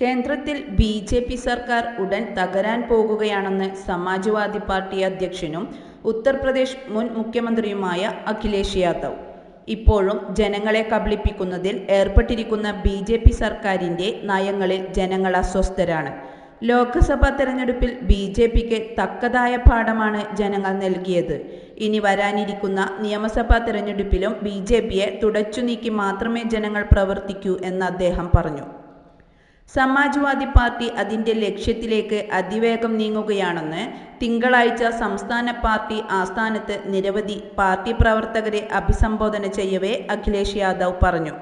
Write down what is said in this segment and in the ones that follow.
കേന്ദ്രത്തിൽ B J P സർക്കാർ ഉടൻ തകരാൻ പോകുകയാണെന്ന് സമാജ്വാദി പാർട്ടി അധ്യക്ഷനും ഉത്തർപ്രദേശ് മുൻ മുഖ്യമന്ത്രിയുമായ അഖിലേഷ് യാദവ്. ഇപ്പോഴും ജനങ്ങളെ കബളിപ്പിക്കുന്നതിൽ ഏർപ്പെട്ടിരിക്കുന്ന ബി ജെ പി സർക്കാരിന്റെ നയങ്ങളിൽ ജനങ്ങൾ അസ്വസ്ഥരാണ്. ലോക്സഭാ തെരഞ്ഞെടുപ്പിൽ ബി ജെ പിക്ക് തക്കതായ പാഠമാണ് ജനങ്ങൾ നൽകിയത്. ഇനി വരാനിരിക്കുന്ന നിയമസഭാ തെരഞ്ഞെടുപ്പിലും ബി ജെ പിയെ തുടച്ചു നീക്കി മാത്രമേ ജനങ്ങൾ പ്രവർത്തിക്കൂ എന്ന് അദ്ദേഹം പറഞ്ഞു. സമാജ്വാദി പാർട്ടി അതിന്റെ ലക്ഷ്യത്തിലേക്ക് അതിവേഗം നീങ്ങുകയാണെന്ന് തിങ്കളാഴ്ച സംസ്ഥാന പാർട്ടി ആസ്ഥാനത്ത് നിരവധി പാർട്ടി പ്രവർത്തകരെ അഭിസംബോധന ചെയ്യവേ അഖിലേഷ് യാദവ് പറഞ്ഞു.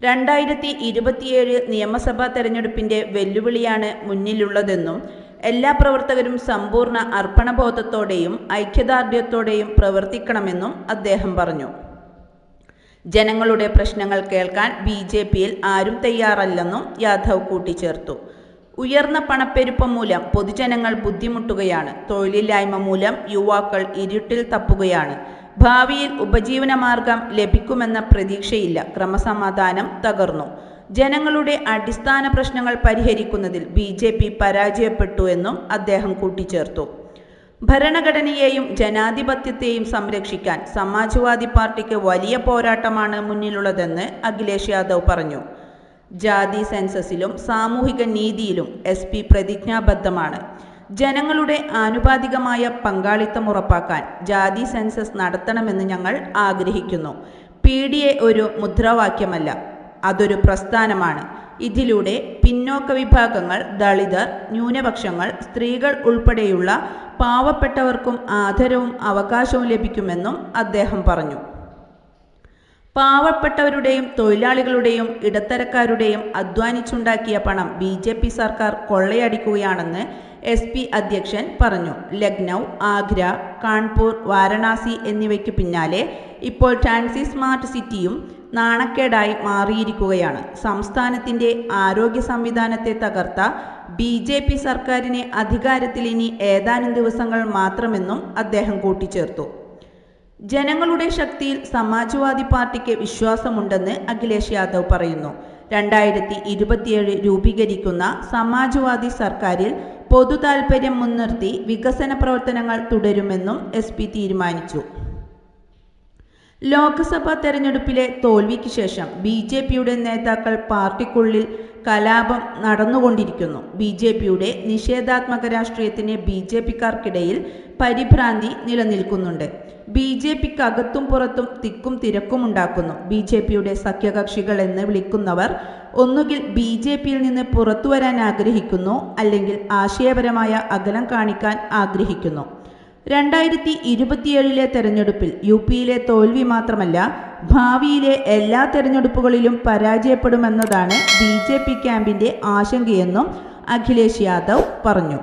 രണ്ടായിരത്തി ഇരുപത്തിയേഴ് നിയമസഭാ തെരഞ്ഞെടുപ്പിന്റെ വെല്ലുവിളിയാണ് മുന്നിലുള്ളതെന്നും എല്ലാ പ്രവർത്തകരും സമ്പൂർണ അർപ്പണബോധത്തോടെയും ഐക്യദാർഢ്യത്തോടെയും പ്രവർത്തിക്കണമെന്നും അദ്ദേഹം പറഞ്ഞു. ജനങ്ങളുടെ പ്രശ്നങ്ങൾ കേൾക്കാൻ ബി ജെ പിയിൽ ആരും തയ്യാറല്ലെന്നും യാദവ് കൂട്ടിച്ചേർത്തു. ഉയർന്ന പണപ്പെരുപ്പം മൂലം പൊതുജനങ്ങൾ ബുദ്ധിമുട്ടുകയാണ്. തൊഴിലില്ലായ്മ മൂലം യുവാക്കൾ ഇരുട്ടിൽ തപ്പുകയാണ്. ഭാവിയിൽ ഉപജീവനമാർഗം ലഭിക്കുമെന്ന പ്രതീക്ഷയില്ല. ക്രമസമാധാനം തകർന്നു. ജനങ്ങളുടെ അടിസ്ഥാന പ്രശ്നങ്ങൾ പരിഹരിക്കുന്നതിൽ ബി പരാജയപ്പെട്ടു എന്നും അദ്ദേഹം കൂട്ടിച്ചേർത്തു. ഭരണഘടനയെയും ജനാധിപത്യത്തെയും സംരക്ഷിക്കാൻ സമാജ്വാദി പാർട്ടിക്ക് വലിയ പോരാട്ടമാണ് മുന്നിലുള്ളതെന്ന് അഖിലേഷ് യാദവ് പറഞ്ഞു. ജാതി സെൻസസിലും സാമൂഹിക നീതിയിലും എസ് പി പ്രതിജ്ഞാബദ്ധമാണ്. ജനങ്ങളുടെ ആനുപാതികമായ പങ്കാളിത്തം ഉറപ്പാക്കാൻ ജാതി സെൻസസ് നടത്തണമെന്ന് ഞങ്ങൾ ആഗ്രഹിക്കുന്നു. പി ഡി എ ഒരു മുദ്രാവാക്യമല്ല അതൊരു പ്രസ്ഥാനമാണ്. ഇതിലൂടെ പിന്നോക്ക വിഭാഗങ്ങൾ ദളിതർ ന്യൂനപക്ഷങ്ങൾ സ്ത്രീകൾ ഉൾപ്പെടെയുള്ള പാവപ്പെട്ടവർക്കും ആദരവും അവകാശവും ലഭിക്കുമെന്നും അദ്ദേഹം പറഞ്ഞു. പാവപ്പെട്ടവരുടെയും തൊഴിലാളികളുടെയും ഇടത്തരക്കാരുടെയും അധ്വാനിച്ചുണ്ടാക്കിയ പണം ബി ജെ പി സർക്കാർ കൊള്ളയടിക്കുകയാണെന്ന് എസ് പി അധ്യക്ഷൻ പറഞ്ഞു. ലക്നൗ ആഗ്ര കാൺപൂർ വാരണാസി എന്നിവയ്ക്ക് പിന്നാലെ ഇപ്പോൾ ടാൻസി സ്മാർട്ട് സിറ്റിയും നാണക്കേടായി മാറിയിരിക്കുകയാണ്. സംസ്ഥാനത്തിന്റെ ആരോഗ്യ സംവിധാനത്തെ തകർത്ത ബി ജെ പി സർക്കാരിനെ അധികാരത്തിൽ ഇനി ഏതാനും ദിവസങ്ങൾ മാത്രമെന്നും അദ്ദേഹം കൂട്ടിച്ചേർത്തു. ജനങ്ങളുടെ ശക്തിയിൽ സമാജ്വാദി പാർട്ടിക്ക് വിശ്വാസമുണ്ടെന്ന് അഖിലേഷ് യാദവ് പറയുന്നു. രണ്ടായിരത്തി ഇരുപത്തിയേഴ് രൂപീകരിക്കുന്ന സമാജ്വാദി സർക്കാരിൽ പൊതു താൽപര്യം മുൻനിർത്തി വികസന പ്രവർത്തനങ്ങൾ തുടരുമെന്നും എസ് തീരുമാനിച്ചു. ലോക്സഭാ തെരഞ്ഞെടുപ്പിലെ തോൽവിക്ക് ശേഷം ബി ജെ പിയുടെ നേതാക്കൾ പാർട്ടിക്കുള്ളിൽ കലാപം നടന്നുകൊണ്ടിരിക്കുന്നു. ബി ജെ പിയുടെ നിഷേധാത്മക രാഷ്ട്രീയത്തിന് ബി ജെ പിക്കാർക്കിടയിൽ പരിഭ്രാന്തി നിലനിൽക്കുന്നുണ്ട്. ബി ജെ പിക്ക് അകത്തും പുറത്തും തിക്കും തിരക്കും ഉണ്ടാക്കുന്നു. ബി ജെ പിയുടെ സഖ്യകക്ഷികൾ എന്ന് വിളിക്കുന്നവർ ഒന്നുകിൽ ബി ജെ പിയിൽ നിന്ന് പുറത്തു വരാൻ ആഗ്രഹിക്കുന്നു അല്ലെങ്കിൽ ആശയപരമായ അകലം കാണിക്കാൻ ആഗ്രഹിക്കുന്നു. രണ്ടായിരത്തി ഇരുപത്തിയേഴിലെ തെരഞ്ഞെടുപ്പിൽ യു പിയിലെ തോൽവി മാത്രമല്ല ഭാവിയിലെ എല്ലാ തെരഞ്ഞെടുപ്പുകളിലും പരാജയപ്പെടുമെന്നതാണ് ബി ജെ പി ക്യാമ്പിന്റെ ആശങ്കയെന്നും അഖിലേഷ് യാദവ് പറഞ്ഞു.